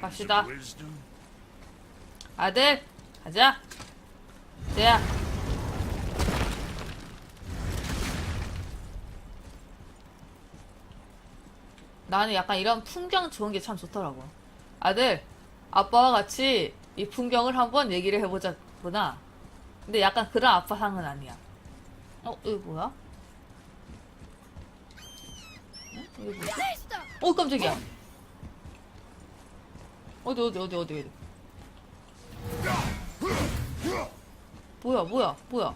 갑시다. 아들 가자 쟤야 나는 약간 이런 풍경 좋은 게 참 좋더라고 아들 아빠와 같이 이 풍경을 한번 얘기를 해보자구나 근데 약간 그런 아빠 상은 아니야 어 이거 뭐야? 응? 이거 뭐야? 어 깜짝이야 어디 어디 어디 어디 어디? 뭐야 뭐야 뭐야?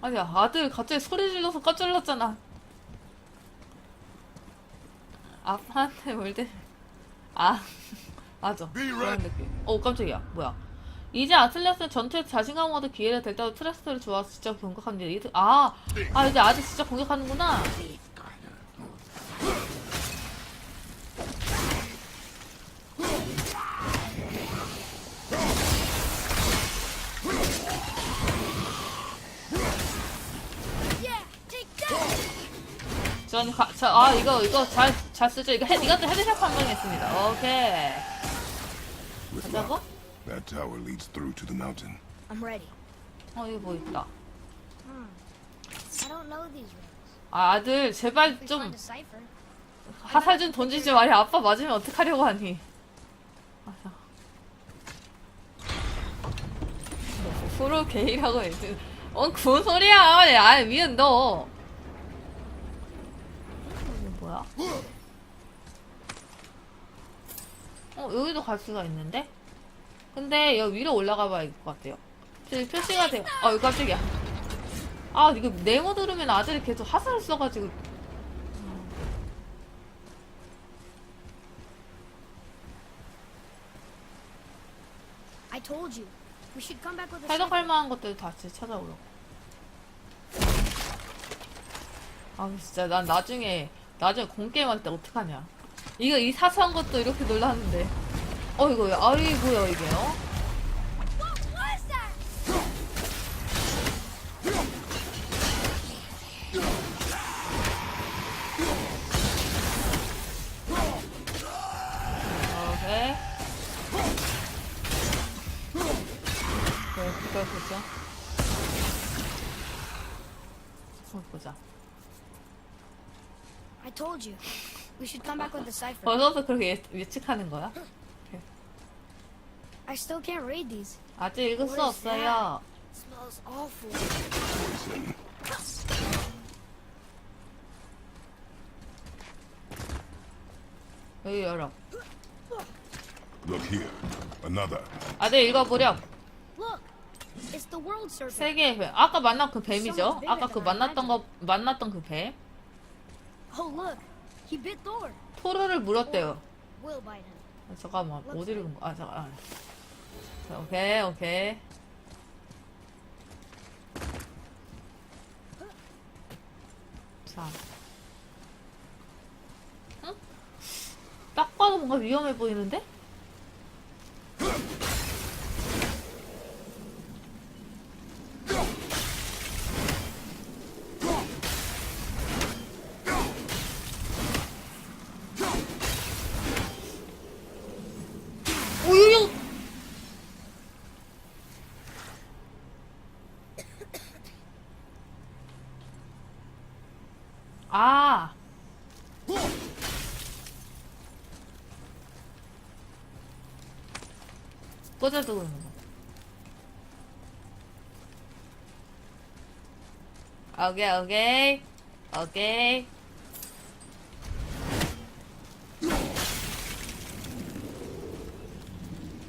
아니야 아들 갑자기 소리 질러서 깜짝 놀랐잖아. 아빠한테 뭘대 아 맞아. 그런 느낌. 어 깜짝이야. 뭐야. 이제 아틀레스는 전투에서 자신감 얻을 기회를 될 때도 트레스터를 좋아서 진짜 공격합니다 이들- 아, 아 이제 아들 진짜 공격하는구나 전, 가, 저, 아, 이거, 이거 잘, 잘 쓰죠. 이거 헤, 이것도 헤드샷 판정했습니다. 오케이. With 가자고? that tower leads through to the mountain. I'm ready. 어, 이거 뭐 있다. I don't know these rings. 아, 아들, 제발 If we 좀, find a cipher, 화살 좀 던지지 말이 아빠 맞으면 어떡하려고 하니. 맞아. 프로 게이라고 해. 어, 뭔 소리야. 야, 미은 너. 뭐야? 어, 여기도 갈 수가 있는데? 근데 여기 위로 올라가 봐야 될 것 같아요. 저기 표시가 돼요. 아, 이거 깜짝이야. 아, 이거 네모 누르면 아들이 계속 화살을 써가지고. 해독할. 만한 것들 다시 찾아오라고. 아 진짜 난 나중에 나중에 공게임 할 때 어떡하냐. 이거 이 사소한 것도 이렇게 놀랐는데. 어 이거 아이고야 이게 어? Told you. We should come back with a cipher. 벌써부터 그렇게 예, 예측하는 거야? I still can't read these. 아직 읽을 수 없어요. Smells awful. 여기 열어. Look here. Another. 아들 읽어보렴. Look, it's the world serpent. 세 개의 뱀. 아까 만난 그 뱀이죠? 아까 그 만났던 거 만났던 그 뱀. Oh look, he bit Thor. 토르를 물었대요. 아, 잠깐만 어디 읽은 거? 아 잠깐. 자, 오케이 오케이. 자. 응? 딱 봐도 뭔가 위험해 보이는데? 오유유! 아. 꽂아두고 있는 거. 오케이, 오케이. 오케이.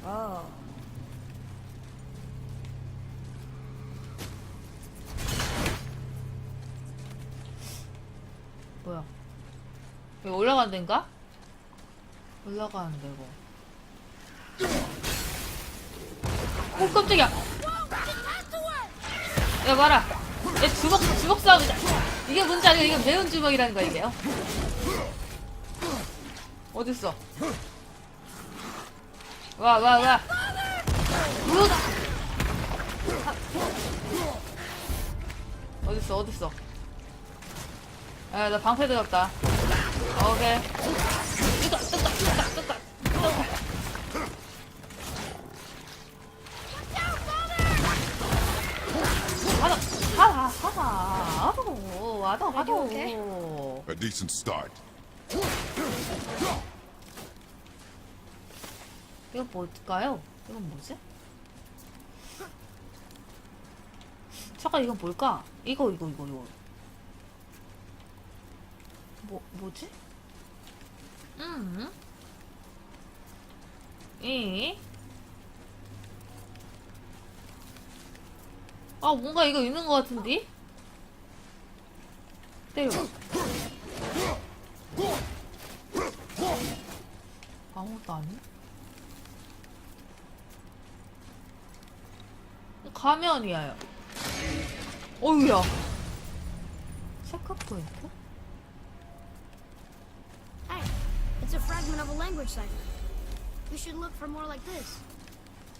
Oh. 뭐야? 여기 올라간 데인가? 올라가는 데고. 오, 깜짝이야! 야, 봐라! 야, 주먹, 주먹 싸움이다! 이게 뭔지 알고, 이게 매운 주먹이라는 거야, 이게요? 어딨어? 와, 와, 와! 으악! 어딨어, 어딨어? 야, 나 방패 들었다. 오케이. Do okay? A decent start. 이거 뭘까요? 이건 뭐지? 잠깐 이건 뭘까? 이거 이거 이거 이거 뭐 뭐지? 음. 이. 아 뭔가 이거 있는 것 같은데? 때려. 아무것도 아니? 가면이야요. 어우야. 체크 포인트? Hey, it's a fragment of a language cipher. We should look for more like this.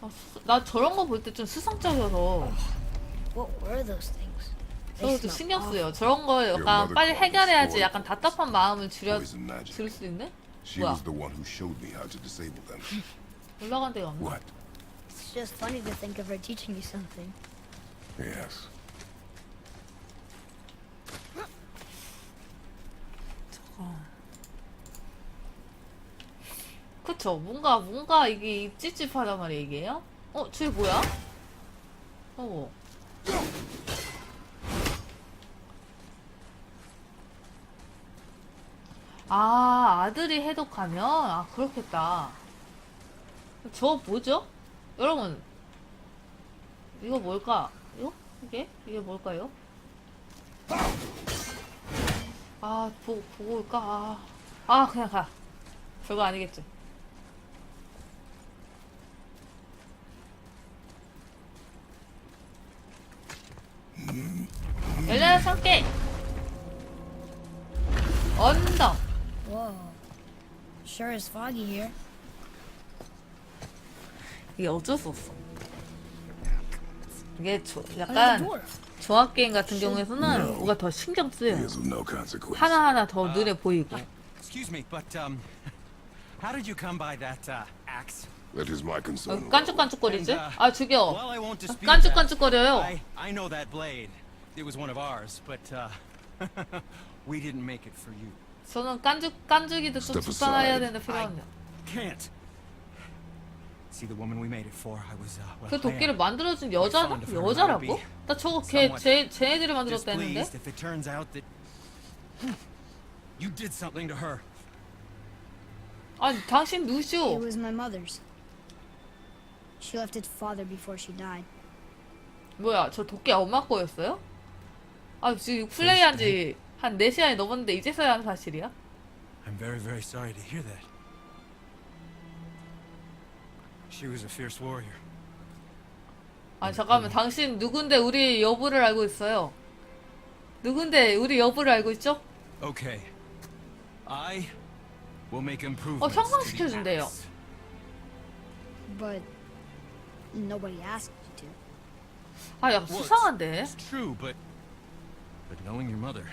아, 수- 나 저런 거 볼 때 좀 수상적이어서 What were those things? 저도 좀 신경 쓰여. 저런 거 약간 빨리 해결해야지 약간 답답한 마음을 줄여 Poison magic. 줄수 있는? She 뭐야? was the one who showed me how to disable them. 올라간 데가 없나? What? It's just funny to think of her teaching you something. Yes. 그쵸. 뭔가 뭔가 이게 찝찝하단 말이야 이게요? 어, 저게 뭐야? 어. 아, 아들이 해독하면? 아, 그렇겠다. 저 뭐죠? 여러분, 이거 뭘까? 이거? 이게? 이게 뭘까요? 아, 보고, 보고 올까? 아, 아, 그냥 가. 별거 아니겠지. 열여섯 개 언덕 Whoa. Sure is foggy here. 이게 어쩔 수 없어 이게 조, 약간. 조합 게임 같은 경우에서는 뭐가 더 신경 He 쓰여 is of no consequence. 하나 하나 더 눈에 보이고 Excuse me, but um, how did you come by that uh, axe? That is my concern. 어, 깐죽깐죽거리지? Uh, 아 죽여 Well, I won't dispute 깐죽깐죽거려요 that. I, I know that blade. It was one of ours, but uh, we didn't make it for you. 저는 깐죽 깐죽이도 좀 Step 집단해야 aside. 되는데 필요합니다 Can't. See the woman we made it for. I was uh, well, 그 I 도끼를 am 만들어준 여자다? 여자라고? 나 저거 걔 쟤, 쟤네들이 만들었다는데? displeased if it turns out that you did something to her. 아니 당신 It 누슈 was my mother's. She left its father before she died. 뭐야 저 도끼 엄마 거였어요? 아 지금 플레이한 지 한 4시간이 넘었는데 이제서야 하는 사실이야? I'm very, very sorry to hear that. She was a fierce warrior. 아니 잠깐만 당신 누군데 우리 여부를 알고 있어요 누군데 우리 여부를 알고 있죠? Okay. I will make 어 improvements. 형광시켜준대요 to the axe. But nobody asked you to. 아 약간 수상한데? It's true, but but knowing your mother,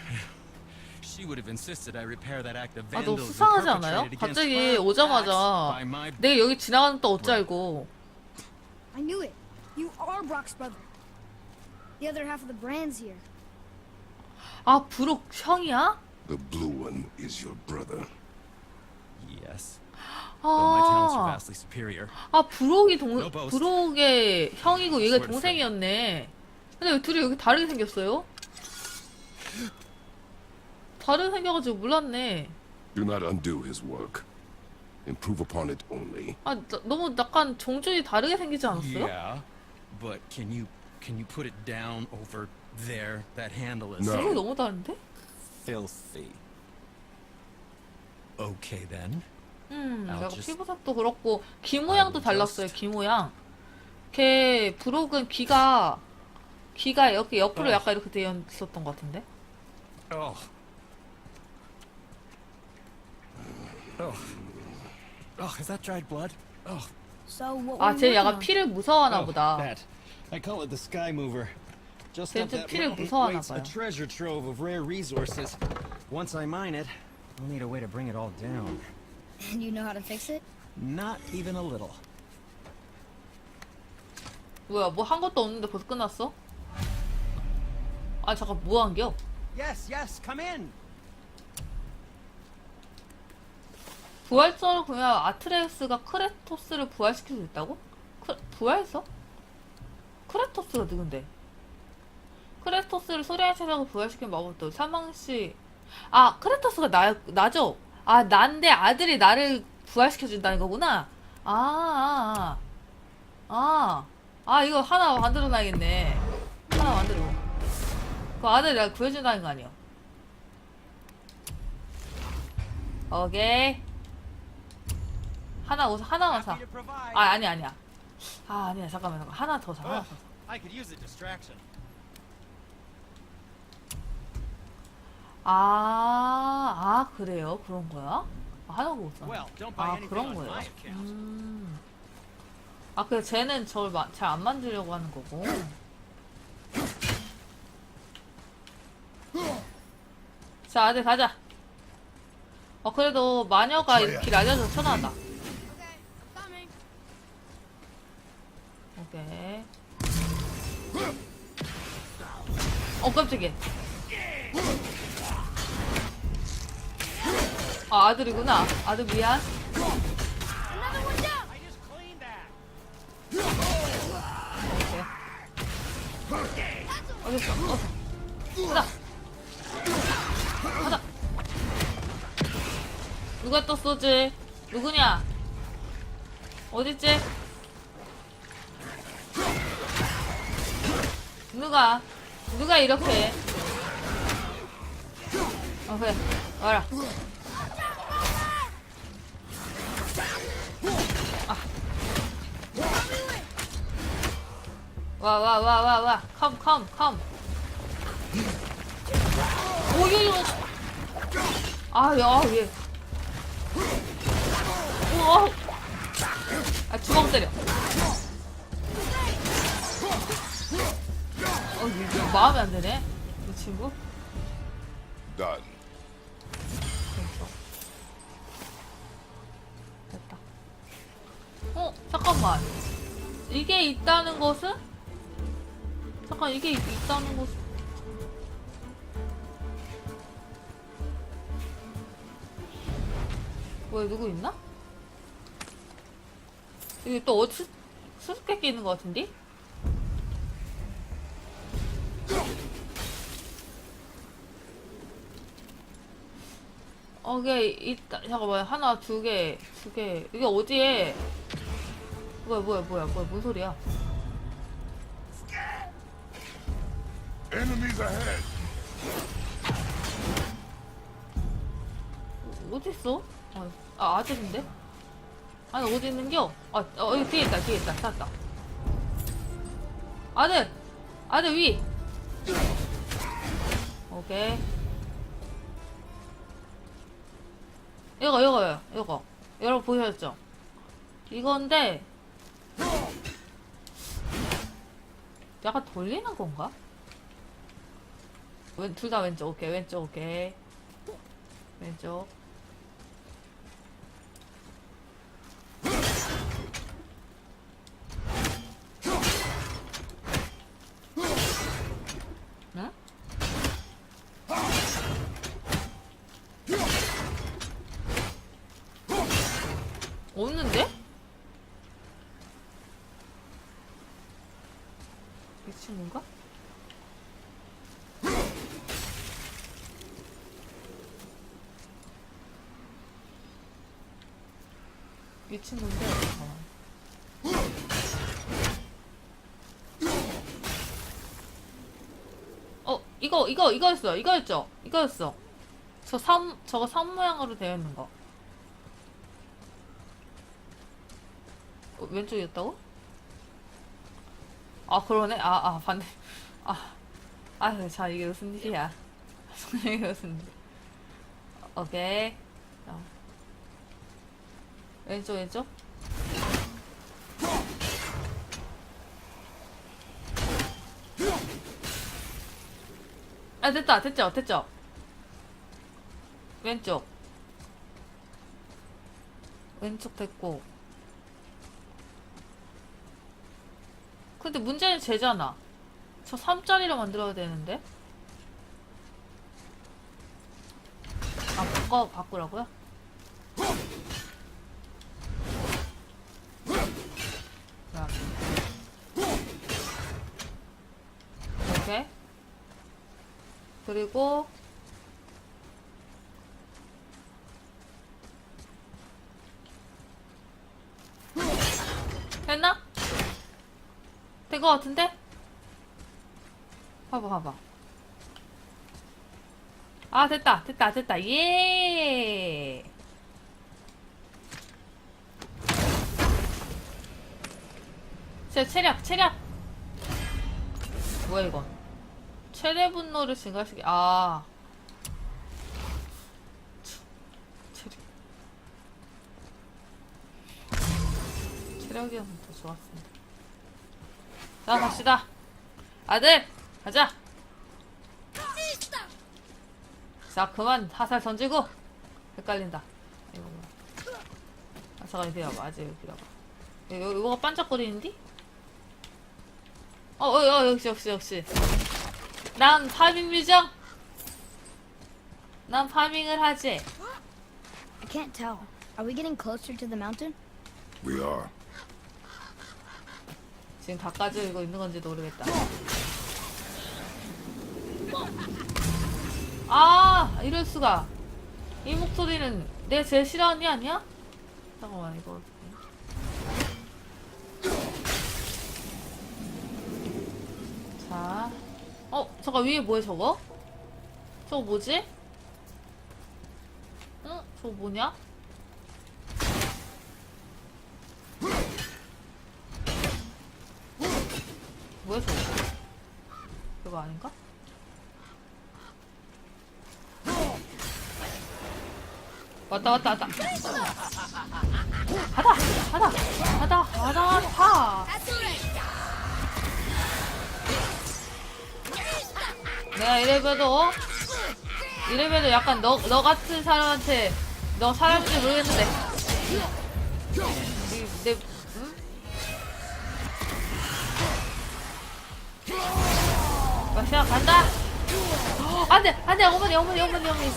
she would have insisted I repair that act of 아너 vandalism 수상하지 않아요? perpetrated against 갑자기 her 오자마자 by my 내가 여기 지나가는 또 어찌 알고 I knew it. You are Brock's brother. The other half of the brand's here. 아 브록 형이야? The blue one is your brother. yes. Though my talents are 아, vastly superior. 아 브록이 동. 브록의 형이고 얘가 동생이었네 근데 왜 둘이 여기 다르게 생겼어요? 다르게 생겨가지고 몰랐네 Do not undo his work. Improve upon it only. 아 나- 너무 약간 종족이 다르게 생기지 않았어요? Yeah, but can you can you put it down over there? That handle is No. 이거 너무 다른데? filthy. Okay then. 음, I'll 약간 just- 피부색도 그렇고 귀 모양도 달랐어요. just- 귀 모양. 걔 브록은 귀가 귀가 이렇게 옆으로 어. 약간 이렇게 되어 있었던 것 같은데. Oh. Oh. Oh, is that dried blood? Oh. So what 아, were 쟤 you 약간 working on? 피를 무서워하나 Oh, 보다. That. I call it the Sky Mover. Just 쟤 up 좀 that 피를 mountain 무서워하나 waits a 봐요. treasure trove of rare resources. Once I mine it, I'll need a way to bring it all down. And you know how to fix it? Not even a little. 뭐야, 뭐 한 것도 없는데 벌써 끝났어? 아, 잠깐 뭐 한겨? Yes, yes, come in. 부활절을 보면 아트레우스가 크레토스를 부활시킬 수 있다고? 크, 부활서? 크레토스가 누군데? 크레토스를 소리의 체력을 부활시킨 마법도 사망시 아 크레토스가 나 나죠? 아 난데 아들이 나를 부활시켜준다는 거구나. 아, 아, 아, 아, 아 이거 하나 만들어 놔야겠네. 하나 만들어. 그 아들 내가 구해준다는 거 아니야? 오케이. 하나 옷 하나만 사. 아 아니 아니야. 아 아니야 잠깐만 잠깐 하나 더 사. 하나 더 사. I could use a distraction. 아, 아 그래요? 그런 거야? 아, 하나도 못 사. Well, don't buy 아 anything 그런 on 거예요. my account. 음. 아 그래 쟤는 저를 잘 안 만들려고 하는 거고. 자 아들 가자. 어 그래도 마녀가 길 알려줘서 편하다. 어 깜짝이야. 아 아들이구나. 아들 미안. 어딨어? 어서. 가자. 가자. 누가 또 쏘지? 누구냐? 어딨지? 누가? 누가 이렇게 해? 어, 그래. 와라. 와, 와, 와, 와, 와. 컴, 컴, 컴. 오유유. 아, 야, 얘. 우와. 어, 마음에 안 드네. 이 친구. Done. 됐어. 됐다. 어, 잠깐만. 이게 있다는 것은? 잠깐, 이게 있, 있다는 것은? 왜, 누구 있나? 여기 또 어디 수, 수수께끼 있는 것 같은데? 어, 이게 있다. 잠깐만, 하나, 두 개, 두 개. 이게 어디에? 뭐야, 뭐야, 뭐야, 뭐야, 뭔 소리야? 어디 있어? 어, 아, 아들인데? 아니, 어디 있는겨? 아, 어, 여기 뒤에 있다, 뒤에 있다. 찾았다. 아들! 아들 위! 오케이. 이거, 이거요, 이거. 여러분 보셨죠? 이건데, 약간 돌리는 건가? 왼, 둘 다 왼쪽, 오케이, 왼쪽, 오케이. 왼쪽. 응? 없는데? 이 친구인가? 이 친구인데. 어 이거 이거 이거였어 이거였죠? 이거였어. 저 삼 저거 삼 모양으로 되어 있는 거. 어, 왼쪽이었다고? 아 그러네. 아아 반대. 아 아유 자 이게 무슨 일이야 이게 무슨 일? 오케이. 자. 왼쪽 왼쪽. 아 됐다 됐죠 됐죠. 왼쪽. 왼쪽 됐고. 근데 문제는 쟤잖아. 저 3짜리로 만들어야 되는데? 아, 바꿔, 바꾸라고요? 이렇게. 그리고, 됐나? 된거 같은데? 봐봐, 봐봐. 아, 됐다, 됐다, 됐다. 예! 제 체력, 체력! 뭐야, 이거? 최대 분노를 증가시키, 아. 체력. 체력이었으면 더 좋았습니다. 자, 갑시다. 아들! 가자! 자, 그만 화살 던지고! 헷갈린다. 이거 뭐야. 아, 잠깐, 기다려봐. 아직 기다려봐. 이거, 이거가 반짝거리는디? 어, 어, 어, 역시, 역시, 역시. 난 파밍 뮤정! 난 파밍을 하지. I can't tell. Are we getting closer to the mountain? We are. 지금 다 까지고 있는 건지도 모르겠다. 아, 이럴 수가. 이 목소리는 내 제일 싫어하는 게 아니야? 잠깐만, 이거. 자. 어, 잠깐, 위에 뭐야, 저거? 저거 뭐지? 응? 저거 뭐냐? 뭐야, 저거? 그거 아닌가? 왔다, 왔다, 왔다. 하다! 하다! 하다! 하다! 파! 내가 이래봬도, 이래봬도 약간 너, 너 같은 사람한테, 너 사람인지 모르겠는데. 이, 내, 응? 마시아 간다! 어, 안 돼! 안 돼! 어머니, 어머니, 어머니, 어머니.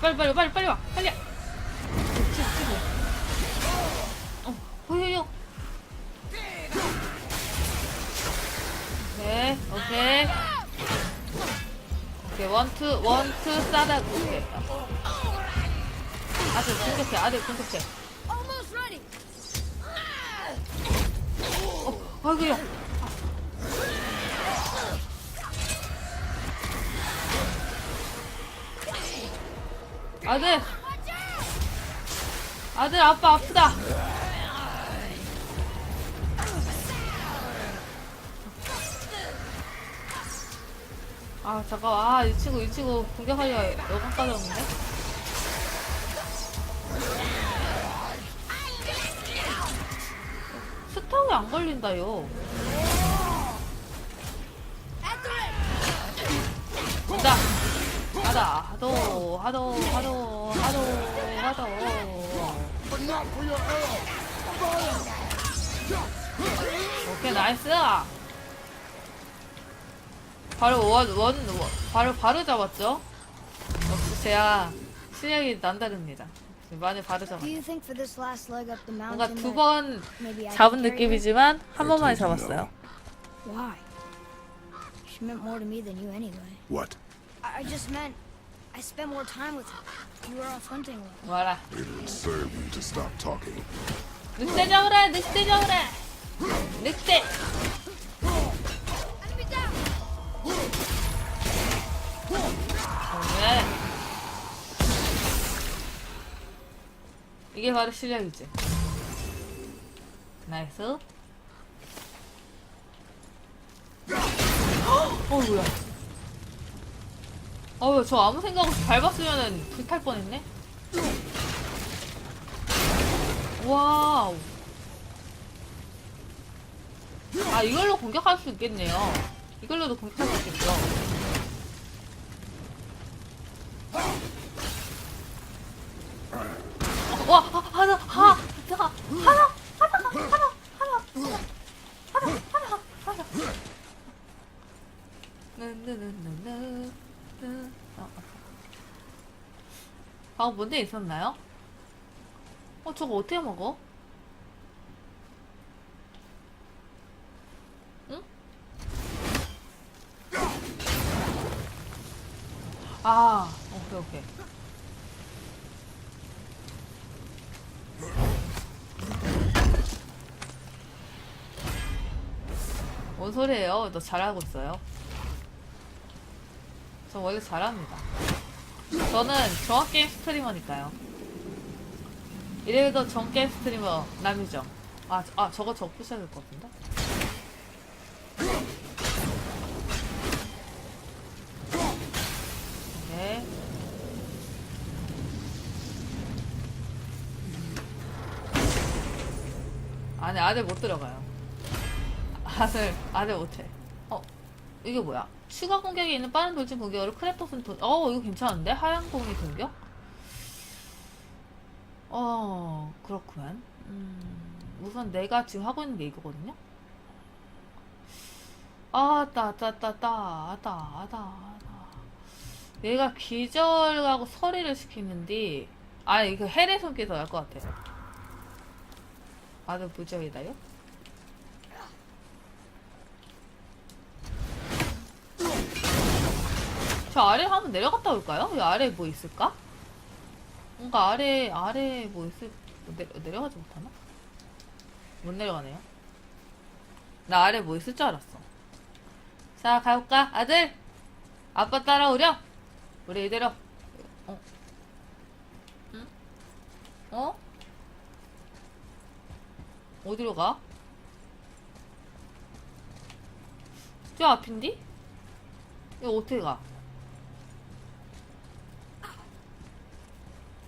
빨리, 빨리, 빨리, 빨리 와! 빨리. 어, 호요요. 오케이, 오케이. 오케이, 원투, 원투, 싸다, 오케이. 아들 공격해, 아들 공격해. Almost ready. 어, 아이고야. 아들. 아들 아빠 아프다. 아 잠깐 아이 친구 이 친구 공격하려고 여기까지 왔는데. 스타에 안 걸린다요. 간다. 하다. 하도 하도 하도 하도 하도. 오케이 나이스. 바로 원, 원, 원 바로 바로 잡았죠. 역시 제가 실력이 남다릅니다. 많이 바로 잡았. 뭔가 두 번 잡은? 느낌이지만 한 번만에 잡았어요. Why? She meant more to me than you anyway. What? I, just meant I spent more time with her. You were off hunting alone. 와라. It would serve you to stop talking. 늑대 잡으래, 늑대 잡으래. 늑대. 이게 바로 실력이지. 나이스. 어, 뭐야. 어우, 저 아무 생각 없이 밟았으면은 불탈 뻔했네? 와우. 아, 이걸로 공격할 수 있겠네요. 이걸로도 공격할 수 있겠죠. 아, 뭔데 있었나요? 어, 저거 어떻게 먹어? 응? 아, 오케이, 오케이. 뭔 소리예요? 너 잘하고 있어요. 저 원래 잘합니다. 저는 정확게임 스트리머니까요. 이래도 정게임 스트리머 남이죠. 아, 저- 아 저거 적 부셔야 될 것 같은데? 네. 안에 안에 못 들어가요. 안을 안에 못해. 어 이게 뭐야? 추가 공격이 있는 빠른 돌진 공격으로 크래토스는 도... 어 이거 괜찮은데? 하얀 공이 공격? 어 그렇구만. 음, 우선 내가 지금 하고 있는 게 이거거든요. 아따 아따 아따 아따 아따 아따. 얘가 기절하고 서리를 시키는데 아 이거 헬의 손길 더 나을 것 같아. 아들 무적이다요? 저 아래 한번 내려갔다 올까요? 이 아래 뭐 있을까? 뭔가 아래 아래 뭐 있을 뭐 내, 내려가지 못하나? 못 내려가네요. 나 아래 뭐 있을 줄 알았어. 자 가볼까 아들 아빠 따라오렴. 우리 이대로 어? 응? 어? 어디로 가? 저 앞인디? 이거 어떻게 가?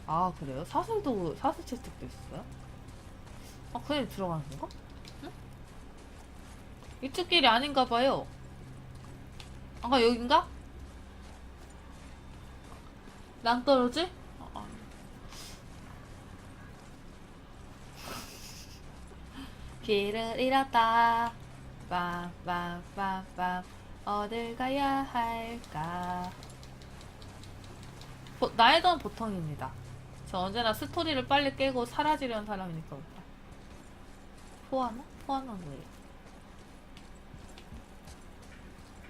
아 그래요? 사슬도 사슬 채택도 있어요? 아 그냥 들어가는 건가? 응? 이쪽 길이 아닌가 봐요. 아까 여긴가? 낭떠러지? 아, 아. 길을 잃었다. 빰빰빰빰 어딜 가야 할까? 보, 건 보통입니다. 저 언제나 스토리를 빨리 깨고 사라지려는 사람이니까. 포하나? 포하나 뭐예요?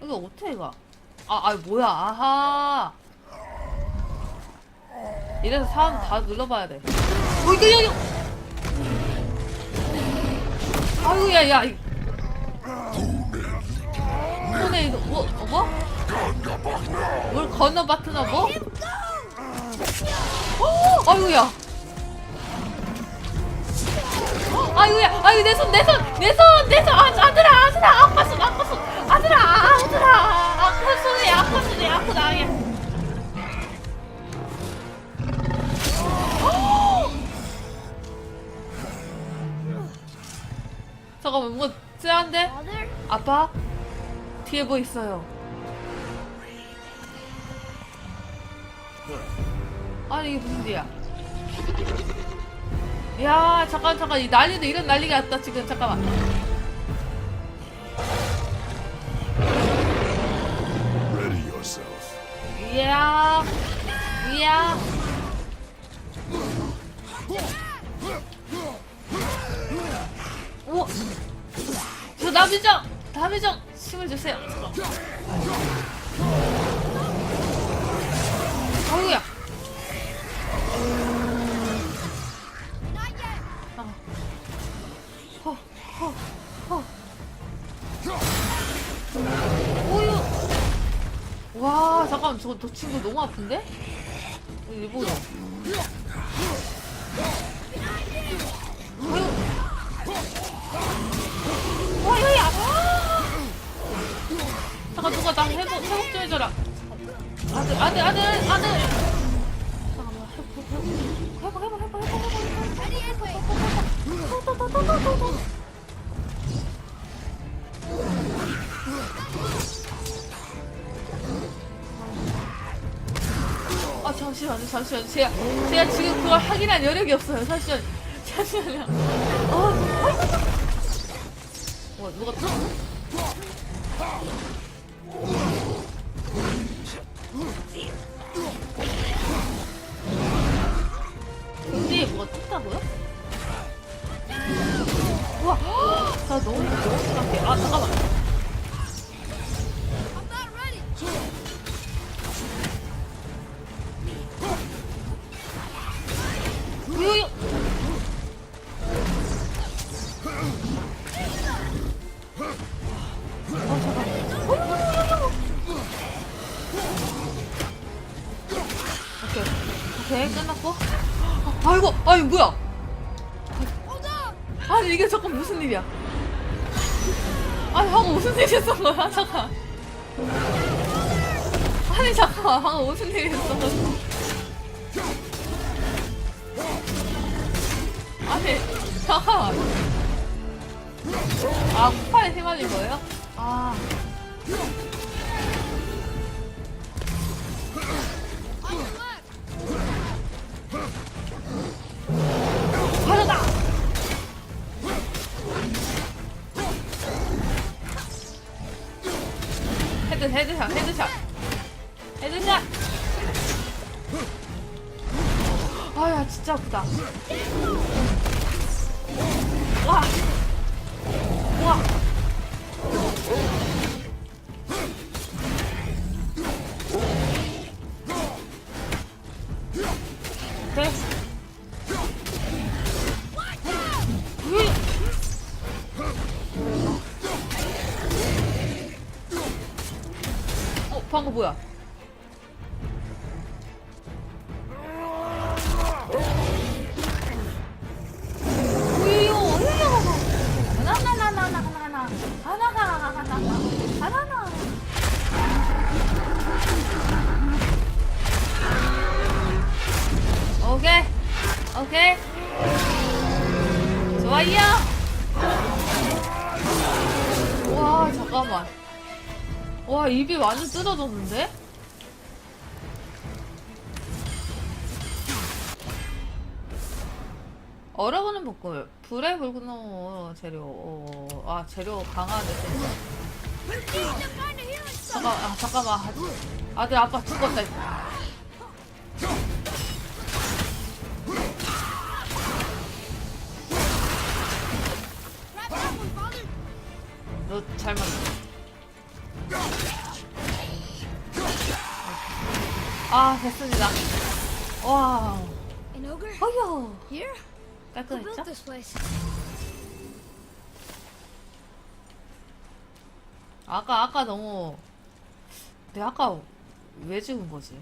이거 어떻게 가? 아, 아 뭐야? 아하. 이래서 사람 다 눌러봐야 돼. 어, 이거, 이거. 아유, 야, 야. 이- 손에 이거, 뭐, 어, 뭐? 뭘 건너 바트나 뭐? 어, 아유야. 아유야, 아유 내 손, 내 손, 내 손, 내 손, 아, 아들아, 아들아, 아파 손, 아파 손, 아들아, 아들아, 아파 손이, 아파 손이, 아프다, 야. 잠깐만, 뭔가 쎄한데? 아빠? 뒤에 뭐 있어요? 아니 이게 무슨 일이야? 야 잠깐 잠깐 이 난리도 이런 난리가 났다 지금 잠깐만. 이야 이야 오! 저 나비정! 나비정! 힘을 주세요 어우 와 잠깐만 저거 너 친구 너무 아픈데? 일보자 와야야 잠깐 누가 나 회복 회복 좀 해줘라 아들 아들 아들 아들 잠깐만 회복 회복 회복 회복 회복 회복 회복 회복 아 잠시만요, 잠시만요. 제가, 제가 지금 그걸 확인할 여력이 없어요. 잠시만요. 잠시만요. 어, 와, 누가 또? 근데 뭐가 떴다고요? 와, 나 너무 너무 심한데. 아, 잠깐만. 아, 아이고 아이 뭐야? 아니 이게 잠깐 무슨 일이야? 아니 방금 무슨 일이 있었던 거야? 잠깐. 아니 잠깐만 방금 무슨 일이 있었던 거야? 아니 잠깐만. 아 폭발에 휘말린 거예요? 아. 아야 진짜 아프다 와 와. 잠깐만. 와 입이 완전 뜯어졌는데? 얼어보는 볶음 불에 불구노 재료 어, 아 재료 강화돼. 잠깐 아 잠깐만 아들 아빠 죽었다 너잘 맞네 아 됐습니다 와? 어휴 깔끔했죠? 아까 아까 너무 내가 아까 왜 죽은 거지?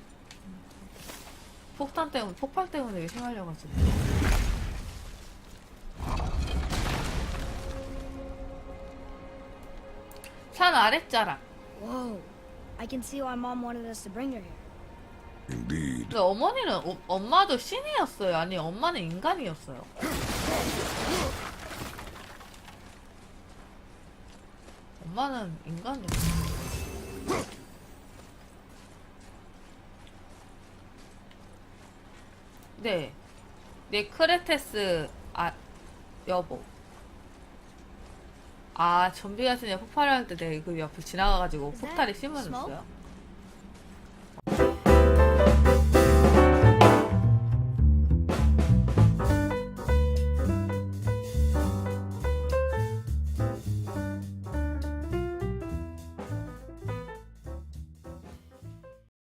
폭탄 때문에 폭발 때문에 휘말려가지고 산 아랫자락 Whoa. I can see why mom wanted us to bring her here. Indeed. 근데 어머니는 어- 엄마도 신이었어요 아니 엄마는 인간이었어요 엄마는 인간이었어 네. 네 크레테스 아 여보. 아 좀비 같은 애 폭발할 때내그 옆을 지나가가지고 폭탄이 smoke? 심어졌어요.